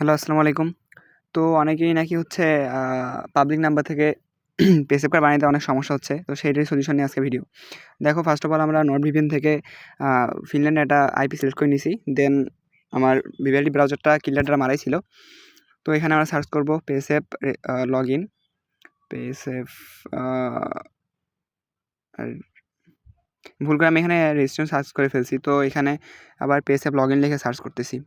Hello, আসসালামু আলাইকুম। তো অনেকেই নাকি হচ্ছে পাবলিক নাম্বার থেকে পেসেভ কার্ড বানাইতে অনেক সমস্যা হচ্ছে। তো সেইটাই সলিউশন নিয়ে আজকে ভিডিও দেখো ফার্স্ট অফ অল আমরা নট ভিপিএন থেকে ফিনল্যান্ডে একটা আইপি সিলেক্ট করে নিয়েছি দেন আমার ভিভিআইডি ব্রাউজারটা কিলারটা মারাই ছিল। তো এখানে আমরা সার্চ করব পেসেভ লগ ইন পেসেভ ভুল করে আমি এখানে রেজিস্ট্রেশন সার্চ করে ফেলছি। তো এখানে আবার পেসেভ লগ ইন লিখে সার্চ করতেছি।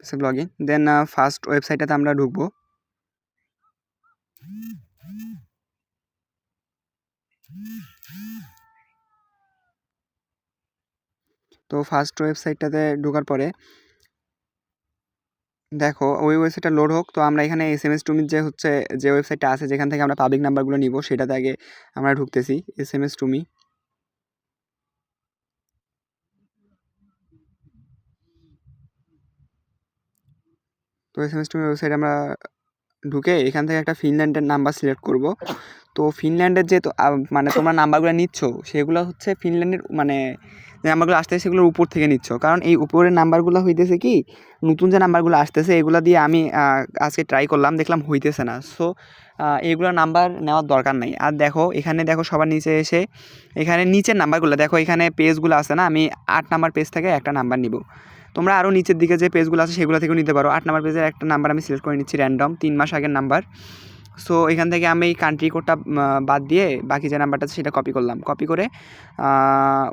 Facebook log in then first ওয়েবসাইটটাতে আমরা ঢুকবো। তো ফার্স্ট ওয়েবসাইটটাতে ঢোকার পরে, দেখো, ওই ওয়েবসাইটটা লোড হোক, তো আমরা এখানে এস এম এস টুমির যে হচ্ছে, যে ওয়েবসাইটটা আছে, যেখান থেকে আমরা পাবলিক নাম্বারগুলো নিব, সেটাতে আগে আমরা ঢুকতেছি S M S to me তো S M S to me website আমরা ঢুকে এখান থেকে একটা ফিনল্যান্ডের নাম্বার সিলেক্ট করব। তো ফিনল্যান্ডের যে মানে তোমরা নাম্বারগুলো নিচ্ছ, সেগুলো হচ্ছে ফিনল্যান্ডের মানে যে নাম্বারগুলো আসতেছে সেগুলোর উপর থেকে নিচ্ছ। কারণ এই উপরের নাম্বারগুলো হইতেছে কি, নতুন যে নাম্বারগুলো আসতেছে, এগুলো দিয়ে আমি আজকে ট্রাই করলাম, দেখলাম হইতেছে না। সো এগুলো নাম্বার নেওয়ার দরকার নাই। আর দেখো, এখানে দেখো সবার নিচে এসে, এখানে নিচের নাম্বারগুলো দেখো এখানে পেজগুলো আছে না, আমি আট নাম্বার পেজ থেকে একটা নাম্বার নিব। তোমরা আরও নিচের দিকে যে পেজগুলো আছে সেগুলো থেকেও নিতে পারো। আট নাম্বার পেজের একটা নাম্বার আমি সিলেক্ট করে নিচ্ছি র্যান্ডম তিন মাস আগের নাম্বার সো এখান থেকে আমি এই কান্ট্রি কোডটা বাদ দিয়ে বাকি যে নাম্বারটা আছে সেটা কপি করলাম। কপি করে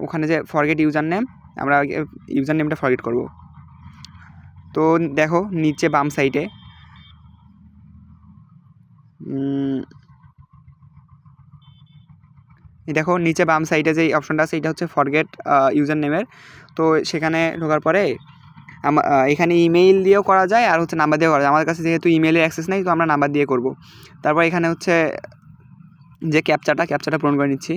ওখানে যে ফরগেট ইউজার নেম আমরা ইউজার নেমটা ফরগেট করব। তো দেখো, নিচে বাম সাইডে দেখো, নিচে বাম সাইডে যে অপশনটা আছে, এটা হচ্ছে ফরগেট ইউজার নেমের তো সেখানে ঢোকার পরে এখানে ইমেইল দিয়েও করা যায় আর হচ্ছে নাম্বার দিয়েও করা যায়। আমাদের কাছে যেহেতু ইমেইলের অ্যাক্সেস নেই, তো আমরা নাম্বার দিয়ে করব। তারপর এখানে হচ্ছে যে ক্যাপচাটা ক্যাপচাটা পূরণ করে নিচ্ছি।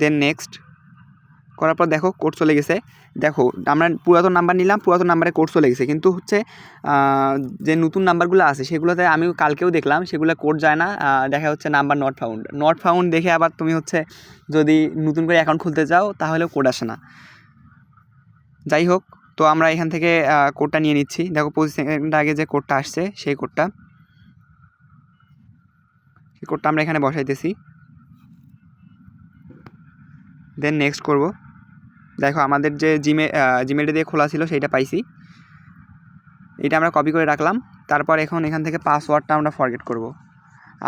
দেন নেক্সট করার পর দেখো কোড চলে গেছে। দেখো, আমরা পুরাতন নাম্বার নিলাম, পুরাতন নাম্বারে কোড চলে গেছে। কিন্তু হচ্ছে যে নতুন নাম্বারগুলো আছে, সেগুলোতে আমি কালকেও দেখলাম, সেগুলো কোড যায় না দেখা হচ্ছে number not found not found দেখে আবার তুমি হচ্ছে যদি নতুন করে অ্যাকাউন্ট খুলতে যাও তাহলেও কোড আসে না। যাই হোক, তো আমরা এখান থেকে কোডটা নিয়ে নিচ্ছি। দেখো, পঁচিশ সেকেন্ড আগে যে কোডটা আসছে, সেই কোডটা সেই কোডটা আমরা এখানে বসাইতেছি। দেন নেক্সট করব। দেখো, আমাদের যে জিমে জিমেলটা দিয়ে খোলা ছিল, সেইটা পাইছি। এটা আমরা কপি করে রাখলাম। তারপর এখন এখান থেকে পাসওয়ার্ডটা আমরা ফরগেট করব।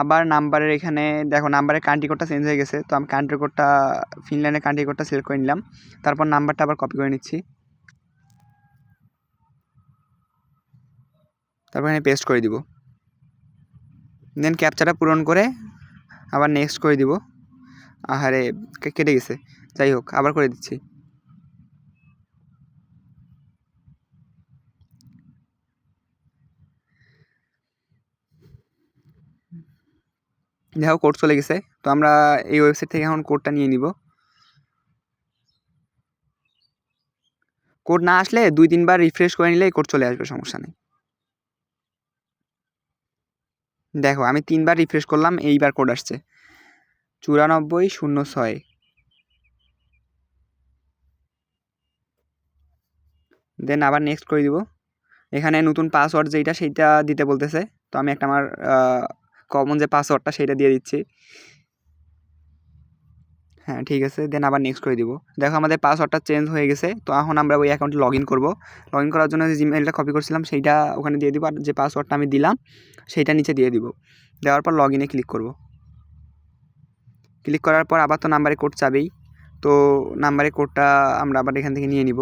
আবার নাম্বারের এখানে, দেখো নাম্বারের কান্ট্রি কোডটা চেঞ্জ হয়ে গেছে। তো আমি কান্ট্রি কোডটা ফিনল্যান্ডের কান্ট্রি কোডটা সিলেক্ট করে নিলাম। তারপর নাম্বারটা আবার কপি করে নিচ্ছি। তারপর এখানে পেস্ট করে দিব। দেন ক্যাপচারটা পূরণ করে আবার নেক্সট করে দিব। আহারে কেটে গেছে। যাই হোক, আবার করে দিচ্ছি। দেখো কোড চলে গেছে। তো আমরা এই ওয়েবসাইট থেকে এখন কোডটা নিয়ে নিব। কোড না আসলে দুই, তিনবার রিফ্রেশ করে নিলে কোড চলে আসবে, সমস্যা নেই। দেখো, আমি তিনবার রিফ্রেশ করলাম, এইবার কোড আসছে। চুরানব্বই শূন্য ছয়। দেন আবার নেক্সট করে দিব। এখানে নতুন পাসওয়ার্ড যেটা সেইটা দিতে বলতেছে। তো আমি একটা আমার কমন যে পাসওয়ার্ডটা সেটা দিয়ে দিচ্ছি। হ্যাঁ ঠিক আছে দেন আবার নেক্সট করে দিব। দেখো আমাদের পাসওয়ার্ডটা চেঞ্জ হয়ে গেছে, তো এখন আমরা ওই অ্যাকাউন্টে লগ ইন করব। লগ ইন করার জন্য যে জিমেলটা কপি করছিলাম, সেইটা ওখানে দিয়ে দিব, আর যে পাসওয়ার্ডটা আমি দিলাম, সেইটা নিচে দিয়ে দিব। দেওয়ার পর লগ ইনে ক্লিক করব। ক্লিক করার পর আবার তো নাম্বারে কোড চাবেই, তো নাম্বারে কোডটা আমরা আবার এখান থেকে নিয়ে নিব।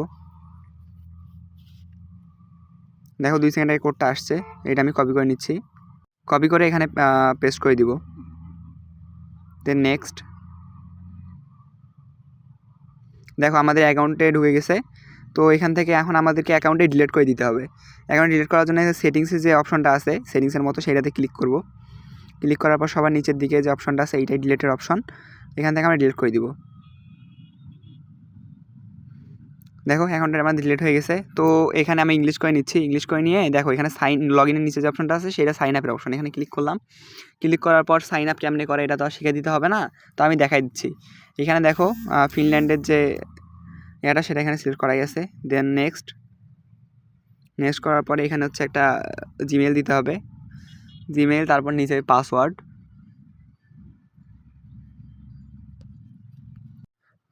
দেখো দুই সেকেন্ডের কোডটা আসছে, এটা আমি কপি করে নিচ্ছি। কপি করে এখানে পেস্ট করে দিব। দেন নেক্সট দেখো, আমাদের অ্যাকাউন্টে ঢুকে গেছে। তো এখান থেকে এখন আমাদেরকে অ্যাকাউন্টে ডিলিট করে দিতে হবে। অ্যাকাউন্ট ডিলিট করার জন্য সেটিংসে যে অপশনটা আছে সেটিংসের মতো সেটাতে ক্লিক করব। ক্লিক করার পর সবার নিচের দিকে যে অপশনটা আছে, এইটাই ডিলেটের অপশন এখান থেকে আমরা ডিলিট করে দিব। দেখো অ্যাকাউন্টটা আমার ডিলিট হয়ে গেছে। তো এখানে আমি ইংলিশ করে নিচ্ছি। ইংলিশ করে নিয়ে দেখো, এখানে সাইন লগ ইনের নিচে যে অপশনটা আছে, সেটা সাইন আপের অপশন এখানে ক্লিক করলাম। ক্লিক করার পর সাইন আপ কেমনে করে, এটা তো আর শিখে দিতে হবে না। তো আমি দেখাই দিচ্ছি। এখানে দেখো ফিনল্যান্ডের যে এটা সেটা এখানে সিলেক্ট করা গেছে। দেন নেক্সট নেক্সট করার পরে এখানে হচ্ছে একটা জিমেল দিতে হবে। জিমেল তারপর নিচে পাসওয়ার্ড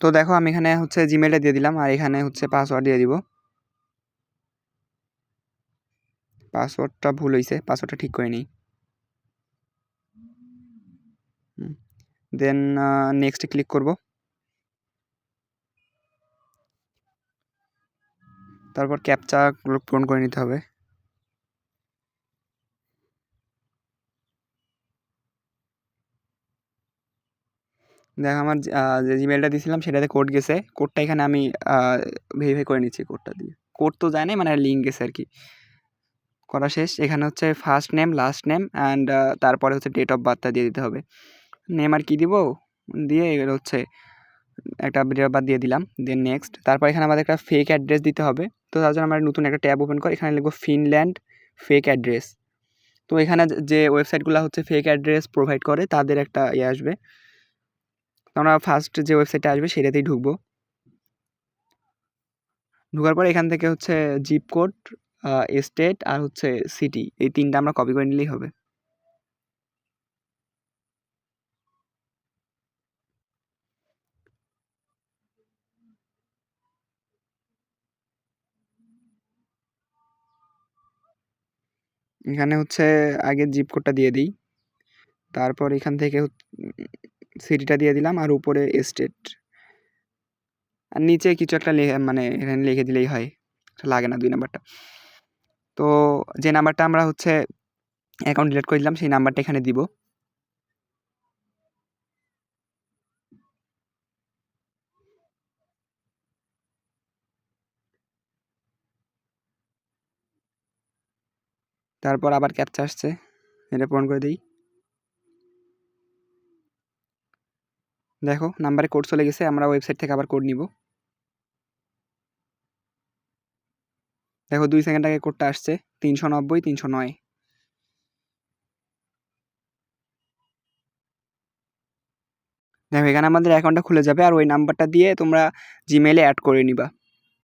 তো দেখো আমি এখানে হচ্ছে জিমেলটা দিয়ে দিলাম, আর এখানে হচ্ছে পাসওয়ার্ড দিয়ে দিব। পাসওয়ার্ডটা ভুল হয়েছে পাসওয়ার্ডটা ঠিক করে নিই দেন নেক্সটে ক্লিক করব। তারপর ক্যাপচা পূরণ করে নিতে হবে। দেখ, আমার যে- জিমেলটা দিয়েছিলাম সেটাতে কোড গেছে। কোডটা এখানে আমি ভেরিফাই করে নিচ্ছি কোডটা দিয়ে। কোড তো যায় না মানে লিঙ্ক গেছে আর কি। করা শেষ। এখানে হচ্ছে first name last name and তারপরে হচ্ছে ডেট অফ বার্থটা দিয়ে দিতে হবে। নেম আর কী দিব? দিয়ে এগুলো হচ্ছে একটা ডেট অফ বার্থ দিয়ে দিলাম। দেন নেক্সট তারপর এখানে আমাদের একটা ফেক অ্যাড্রেস দিতে হবে। তো তার জন্য আমরা নতুন একটা ট্যাব ওপেন করি। এখানে লিখব ফিনল্যান্ড ফেক অ্যাড্রেস তো এখানে যে- ওয়েবসাইটগুলো হচ্ছে ফেক অ্যাড্রেস প্রোভাইড করে, তাদের একটা ইয়ে আসবে। আমরা ফার্স্ট যে ওয়েবসাইটটা আসবে সেটাতেই ঢুকবো। ঢোকার পর এখান থেকে হচ্ছে জিপ কোড স্টেট আর হচ্ছে সিটি এই তিনটা আমরা কপি করে নিলেই হবে। এখানে হচ্ছে আগে জিপ কোডটা দিয়ে দিই। তারপর এখান থেকে সিটিটা দিয়ে দিলাম আর উপরে স্টেট আর নিচে কিছু একটা মানে এখানে লিখে দিলেই হয় লাগে না দুই নাম্বারটা। তো যে নাম্বারটা আমরা হচ্ছে অ্যাকাউন্ট ডিলেট করে দিলাম, সেই নাম্বারটা এখানে দিব। তারপর আবার ক্যাপচা আসছে, এটা পূরণ করে দিই। দেখো নাম্বারে কোড চলে গেছে, আমরা ওয়েবসাইট থেকে আবার কোড নিব। দেখো, দুই সেকেন্ড আগে কোডটা আসছে, তিনশো নব্বই, তিনশো নয়। দেখো, এখানে আমাদের অ্যাকাউন্টটা খুলে যাবে, আর ওই নাম্বারটা দিয়ে তোমরা জিমেলে অ্যাড করে নিবা।